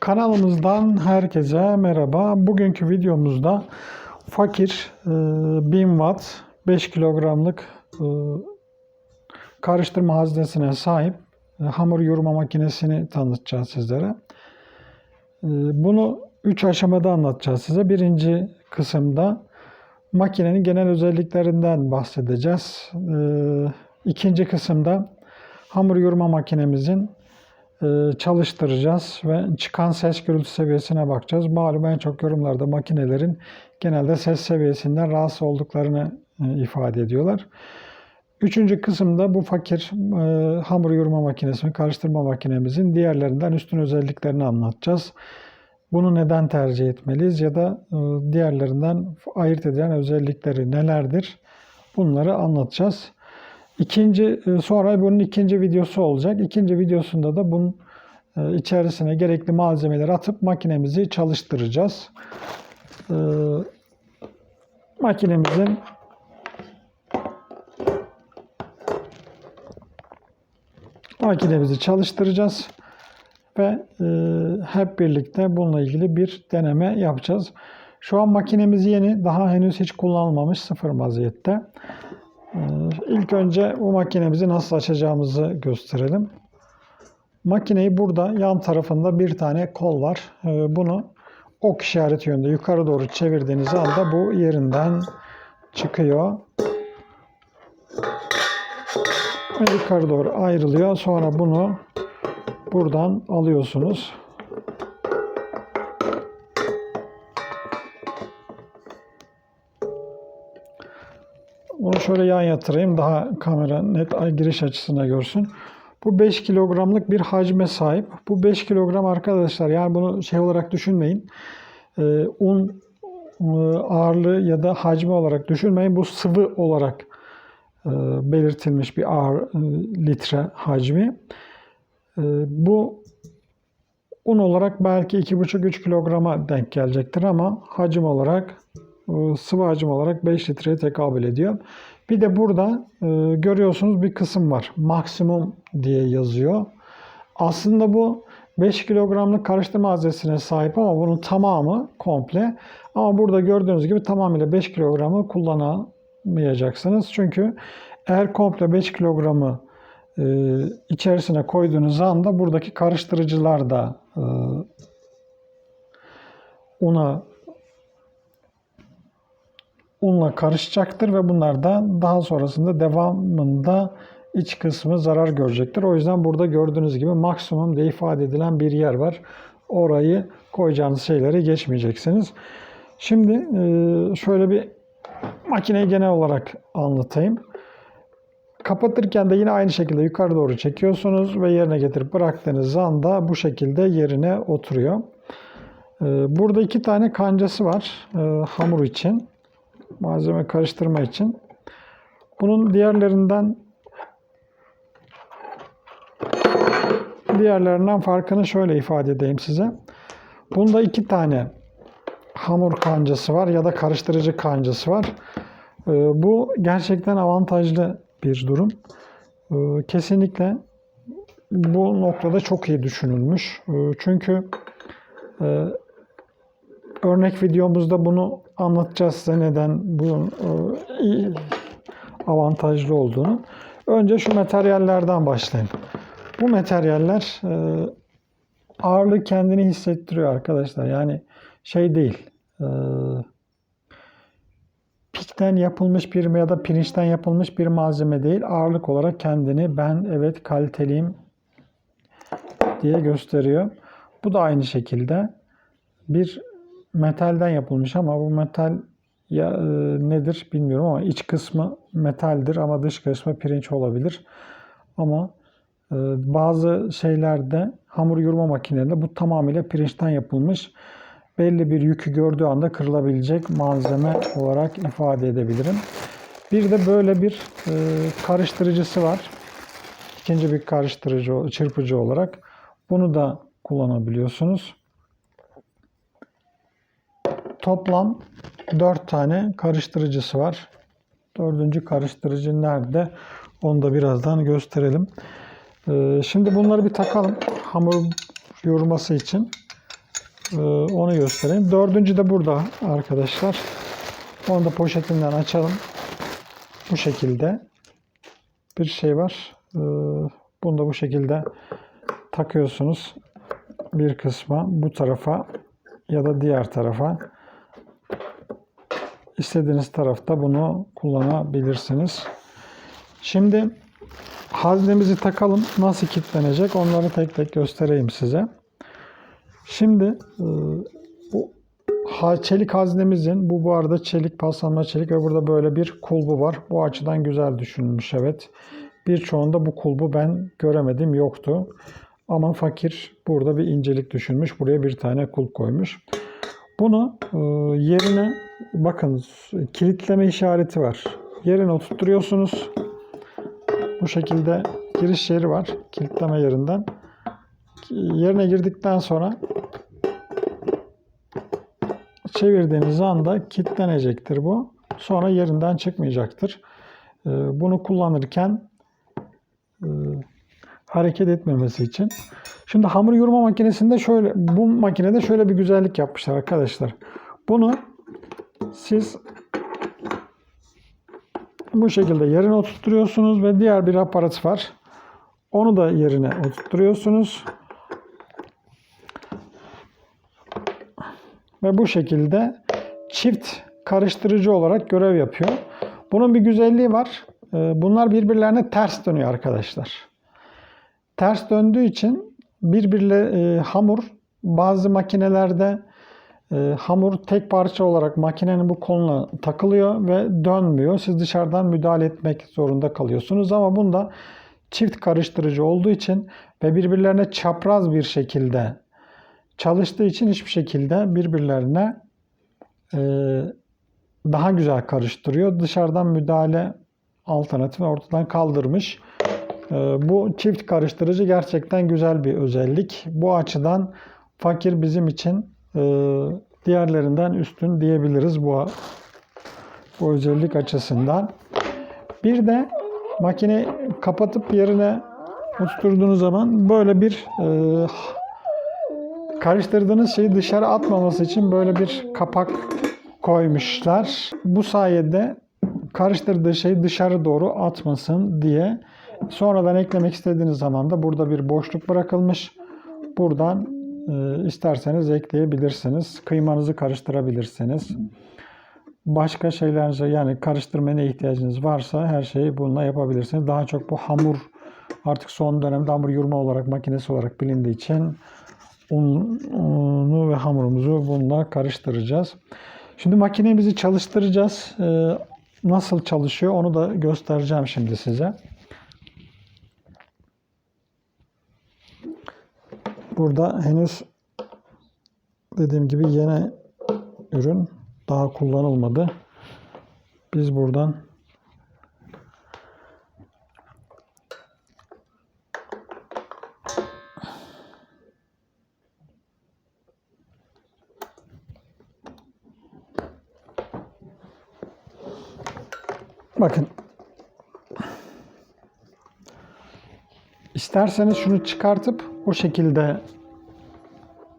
Kanalımızdan herkese merhaba. Bugünkü videomuzda fakir e, 1000 watt 5 kilogramlık e, karıştırma haznesine sahip e, hamur yoğurma makinesini tanıtacağız sizlere. E, Bunu 3 aşamada anlatacağız size. Birinci kısımda makinenin genel özelliklerinden bahsedeceğiz. E, İkinci kısımda hamur yoğurma makinemizin e, çalıştıracağız ve çıkan ses gürültü seviyesine bakacağız. Malum en çok yorumlarda makinelerin genelde ses seviyesinden rahatsız olduklarını e, ifade ediyorlar. Üçüncü kısımda bu fakir e, hamur yoğurma makinesi, karıştırma makinemizin diğerlerinden üstün özelliklerini anlatacağız. Bunu neden tercih etmeliyiz ya da e, diğerlerinden ayırt eden özellikleri nelerdir? Bunları anlatacağız. İkinci e, sonra bunun ikinci videosu olacak. İkinci videosunda da bunun e, içerisine gerekli malzemeleri atıp makinemizi çalıştıracağız. E, Makinemizin makinemizi çalıştıracağız ve e, hep birlikte bununla ilgili bir deneme yapacağız. Şu an makinemiz yeni, daha henüz hiç kullanılmamış sıfır vaziyette. Ee, İlk önce bu makinemizi nasıl açacağımızı gösterelim. Makineyi burada yan tarafında bir tane kol var. Ee, Bunu ok işareti yönünde yukarı doğru çevirdiğiniz anda bu yerinden çıkıyor. Yukarı doğru ayrılıyor. Sonra bunu buradan alıyorsunuz. Şöyle yan yatırayım daha kamera net giriş açısına görsün. Bu 5 kilogramlık bir hacme sahip. Bu 5 kilogram arkadaşlar yani bunu şey olarak düşünmeyin. Ee, un e, ağırlığı ya da hacmi olarak düşünmeyin. Bu sıvı olarak e, belirtilmiş bir ağır e, litre hacmi. Bu un olarak belki 2,5-3 kilograma denk gelecektir ama hacim olarak sıvı hacim olarak 5 litreye tekabül ediyor. Bir de burada e, görüyorsunuz bir kısım var. Maksimum diye yazıyor. Aslında bu 5 kilogramlık karıştırma haznesine sahip ama bunun tamamı komple. Ama burada gördüğünüz gibi tamamıyla 5 kilogramı kullanamayacaksınız. Çünkü eğer komple 5 kilogramı e, içerisine koyduğunuz anda buradaki karıştırıcılar da e, una unla karışacaktır ve bunlar da daha sonrasında devamında iç kısmı zarar görecektir. O yüzden burada gördüğünüz gibi maksimum diye ifade edilen bir yer var. Orayı koyacağınız şeyleri geçmeyeceksiniz. Şimdi e, şöyle bir makineyi genel olarak anlatayım. Kapatırken de yine aynı şekilde yukarı doğru çekiyorsunuz ve yerine getirip bıraktığınız anda bu şekilde yerine oturuyor. E, Burada iki tane kancası var e, hamur için malzeme karıştırma için. Bunun diğerlerinden diğerlerinden farkını şöyle ifade edeyim size. Bunda iki tane hamur kancası var ya da karıştırıcı kancası var. Ee, Bu gerçekten avantajlı bir durum. Ee, Kesinlikle bu noktada çok iyi düşünülmüş. Ee, Çünkü e, örnek videomuzda bunu anlatacağız size neden bunun e, avantajlı olduğunu. Önce şu materyallerden başlayayım. Bu materyaller e, ağırlığı kendini hissettiriyor arkadaşlar. Yani şey değil. E, pikten yapılmış bir ya da pirinçten yapılmış bir malzeme değil. Ağırlık olarak kendini ben evet kaliteliyim diye gösteriyor. Bu da aynı şekilde bir metalden yapılmış ama bu metal ya e, nedir bilmiyorum ama iç kısmı metaldir ama dış kısmı pirinç olabilir. Ama e, bazı şeylerde hamur yoğurma makinelerinde bu tamamıyla pirinçten yapılmış. Belli bir yükü gördüğü anda kırılabilecek malzeme olarak ifade edebilirim. Bir de böyle bir e, karıştırıcısı var. İkinci bir karıştırıcı, çırpıcı olarak. Bunu da kullanabiliyorsunuz. Toplam 4 tane karıştırıcısı var. Dördüncü karıştırıcı nerede? Onu da birazdan gösterelim. Ee, şimdi bunları bir takalım. Hamur yoğurması için. Ee, onu göstereyim. Dördüncü de burada arkadaşlar. Onu da poşetinden açalım. Bu şekilde bir şey var. Ee, bunu da bu şekilde takıyorsunuz. Bir kısma bu tarafa ya da diğer tarafa. İstediğiniz tarafta bunu kullanabilirsiniz. Şimdi haznemizi takalım. Nasıl kilitlenecek onları tek tek göstereyim size. Şimdi e, bu çelik haznemizin bu bu arada çelik paslanma çelik ve burada böyle bir kulbu var. Bu açıdan güzel düşünülmüş evet. Birçoğunda bu kulbu ben göremedim yoktu. Ama fakir burada bir incelik düşünmüş. Buraya bir tane kulp koymuş. Bunu e, yerine bakın kilitleme işareti var. Yerine oturtuyorsunuz. Bu şekilde giriş yeri var. Kilitleme yerinden. Yerine girdikten sonra çevirdiğiniz anda kilitlenecektir bu. Sonra yerinden çıkmayacaktır. Ee, Bunu kullanırken e, hareket etmemesi için. Şimdi hamur yoğurma makinesinde şöyle bu makinede şöyle bir güzellik yapmışlar arkadaşlar. Bunu siz bu şekilde yerine oturtuyorsunuz ve diğer bir aparat var. Onu da yerine oturtuyorsunuz. Ve bu şekilde çift karıştırıcı olarak görev yapıyor. Bunun bir güzelliği var. Ee, Bunlar birbirlerine ters dönüyor arkadaşlar. Ters döndüğü için birbirle e, hamur bazı makinelerde e, hamur tek parça olarak makinenin bu koluna takılıyor ve dönmüyor. Siz dışarıdan müdahale etmek zorunda kalıyorsunuz ama bunda çift karıştırıcı olduğu için ve birbirlerine çapraz bir şekilde çalıştığı için hiçbir şekilde birbirlerine e, daha güzel karıştırıyor. Dışarıdan müdahale alternatifini ortadan kaldırmış. E, bu çift karıştırıcı gerçekten güzel bir özellik. Bu açıdan fakir bizim için e, diğerlerinden üstün diyebiliriz bu bu özellik açısından. Bir de makine kapatıp yerine oturttuğunuz zaman böyle bir e, karıştırdığınız şeyi dışarı atmaması için böyle bir kapak koymuşlar. Bu sayede karıştırdığı şey dışarı doğru atmasın diye. Sonradan eklemek istediğiniz zaman da burada bir boşluk bırakılmış. Buradan e, isterseniz ekleyebilirsiniz. Kıymanızı karıştırabilirsiniz. Başka şeylerinize yani karıştırmaya ihtiyacınız varsa her şeyi bununla yapabilirsiniz. Daha çok bu hamur artık son dönemde hamur yoğurma olarak makinesi olarak bilindiği için un- unu ve hamurumuzu bununla karıştıracağız. Şimdi makinemizi çalıştıracağız. Ee, nasıl çalışıyor onu da göstereceğim şimdi size. Burada henüz dediğim gibi yeni ürün daha kullanılmadı. Biz buradan Bakın. İsterseniz şunu çıkartıp o şekilde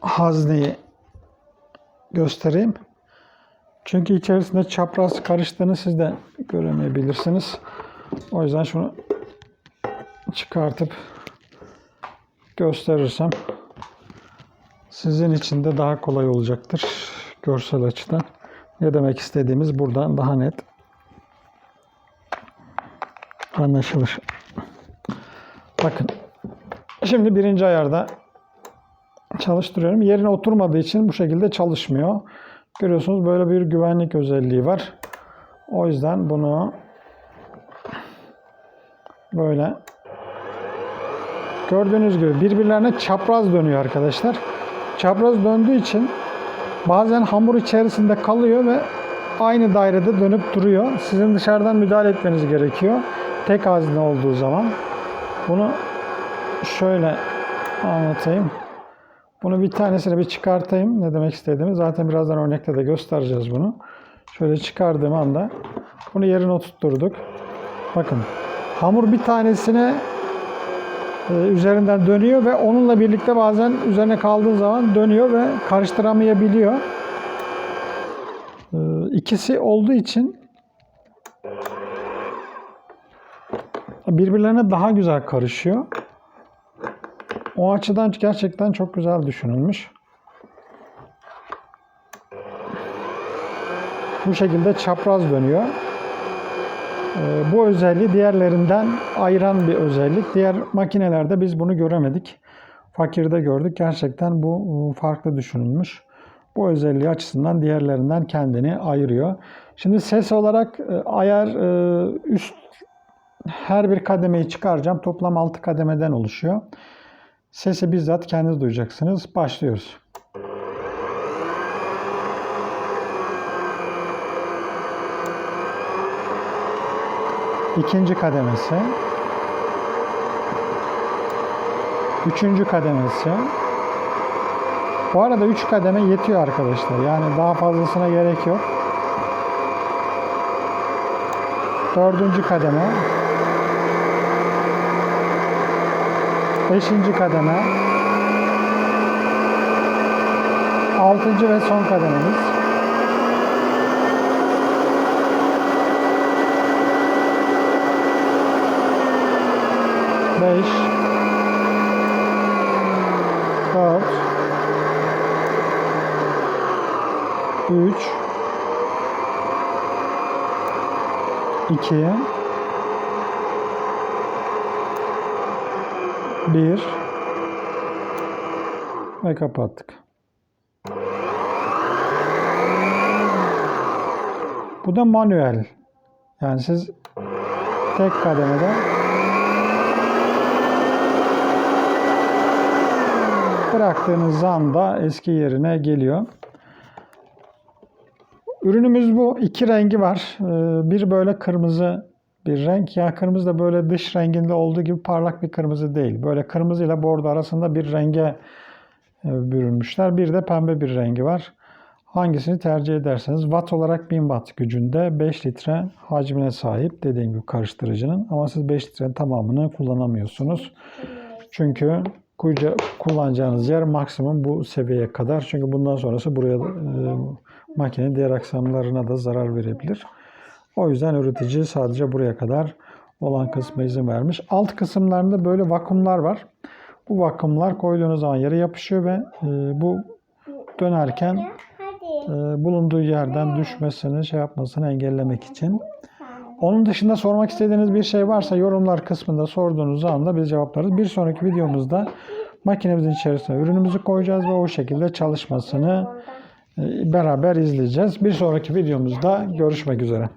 hazneyi göstereyim. Çünkü içerisinde çapraz karıştığını siz de göremeyebilirsiniz. O yüzden şunu çıkartıp gösterirsem sizin için de daha kolay olacaktır görsel açıdan. Ne demek istediğimiz buradan daha net anlaşılır. Bakın. Şimdi birinci ayarda çalıştırıyorum. Yerine oturmadığı için bu şekilde çalışmıyor. Görüyorsunuz böyle bir güvenlik özelliği var. O yüzden bunu böyle gördüğünüz gibi birbirlerine çapraz dönüyor arkadaşlar. Çapraz döndüğü için bazen hamur içerisinde kalıyor ve aynı dairede dönüp duruyor. Sizin dışarıdan müdahale etmeniz gerekiyor. Tek hazne olduğu zaman. Bunu şöyle anlatayım. Bunu bir tanesini bir çıkartayım. Ne demek istediğimi. Zaten birazdan örnekte de göstereceğiz bunu. Şöyle çıkardığım anda bunu yerine oturtturduk. Bakın hamur bir tanesine e, üzerinden dönüyor ve onunla birlikte bazen üzerine kaldığı zaman dönüyor ve karıştıramayabiliyor. E, ikisi olduğu için birbirlerine daha güzel karışıyor. O açıdan gerçekten çok güzel düşünülmüş. Bu şekilde çapraz dönüyor. Ee, Bu özelliği diğerlerinden ayıran bir özellik. Diğer makinelerde biz bunu göremedik. Fakirde gördük. Gerçekten bu e, farklı düşünülmüş. Bu özelliği açısından diğerlerinden kendini ayırıyor. Şimdi ses olarak e, ayar e, üst her bir kademeyi çıkaracağım. Toplam 6 kademeden oluşuyor. Sesi bizzat kendiniz duyacaksınız. Başlıyoruz. İkinci kademesi. Üçüncü kademesi. Bu arada üç kademe yetiyor arkadaşlar. Yani daha fazlasına gerek yok. Dördüncü kademe. Beşinci kademe. Altıncı ve son kadememiz. Beş. Dört. Üç. İki. Bir. Ve kapattık. Bu da manuel. Yani siz tek kademede bıraktığınız anda eski yerine geliyor. Ürünümüz bu. İki rengi var. Ee, Bir böyle kırmızı bir renk. Ya kırmızı da böyle dış renginde olduğu gibi parlak bir kırmızı değil. Böyle kırmızı ile bordo arasında bir renge e, bürünmüşler. Bir de pembe bir rengi var. Hangisini tercih ederseniz watt olarak 1000 watt gücünde 5 litre hacmine sahip dediğim gibi karıştırıcının ama siz 5 litrenin tamamını kullanamıyorsunuz. Çünkü kullanacağınız yer maksimum bu seviyeye kadar. Çünkü bundan sonrası buraya e, makinenin diğer aksamlarına da zarar verebilir. O yüzden üretici sadece buraya kadar olan kısmı izin vermiş. Alt kısımlarında böyle vakumlar var. Bu vakumlar koyduğunuz zaman yere yapışıyor ve e, bu dönerken e, bulunduğu yerden düşmesini, şey yapmasını engellemek için. Onun dışında sormak istediğiniz bir şey varsa yorumlar kısmında sorduğunuz anda biz cevaplarız. Bir sonraki videomuzda makinemizin içerisine ürünümüzü koyacağız ve o şekilde çalışmasını e, beraber izleyeceğiz. Bir sonraki videomuzda görüşmek üzere.